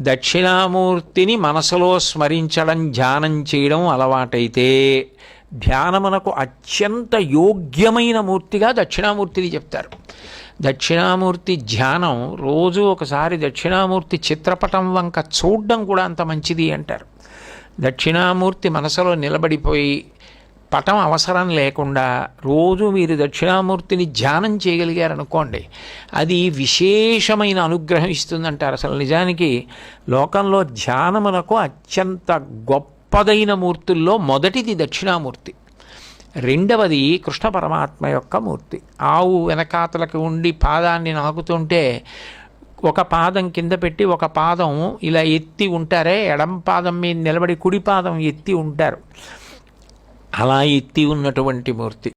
దక్షిణామూర్తిని మనసులో స్మరించడం ధ్యానం చేయడం అలవాటైతే ధ్యానమునకు అత్యంత యోగ్యమైన మూర్తిగా దక్షిణామూర్తిని చెప్తారు. దక్షిణామూర్తి ధ్యానం రోజు ఒకసారి దక్షిణామూర్తి చిత్రపటం వంక చూడడం కూడా అంత మంచిది అంటారు. దక్షిణామూర్తి మనసులో నిలబడిపోయి పటం అవసరం లేకుండా రోజు మీరు దక్షిణామూర్తిని ధ్యానం చేయగలిగారనుకోండి అది విశేషమైన అనుగ్రహం ఇస్తుందంటారు. అసలు నిజానికి లోకంలో ధ్యానమునకు అత్యంత గొప్పదైన మూర్తుల్లో మొదటిది దక్షిణామూర్తి. రెండవది కృష్ణ పరమాత్మ యొక్క మూర్తి. ఆవు వెనకాతలకు ఉండి పాదాన్ని నాకుతుంటే ఒక పాదం కింద పెట్టి ఒక పాదం ఇలా ఎత్తి ఉంటారే ఎడం పాదం మీద నిలబడి కుడి పాదం ఎత్తి ఉంటారు. అలా ఎత్తి ఉన్నటువంటి మూర్తి.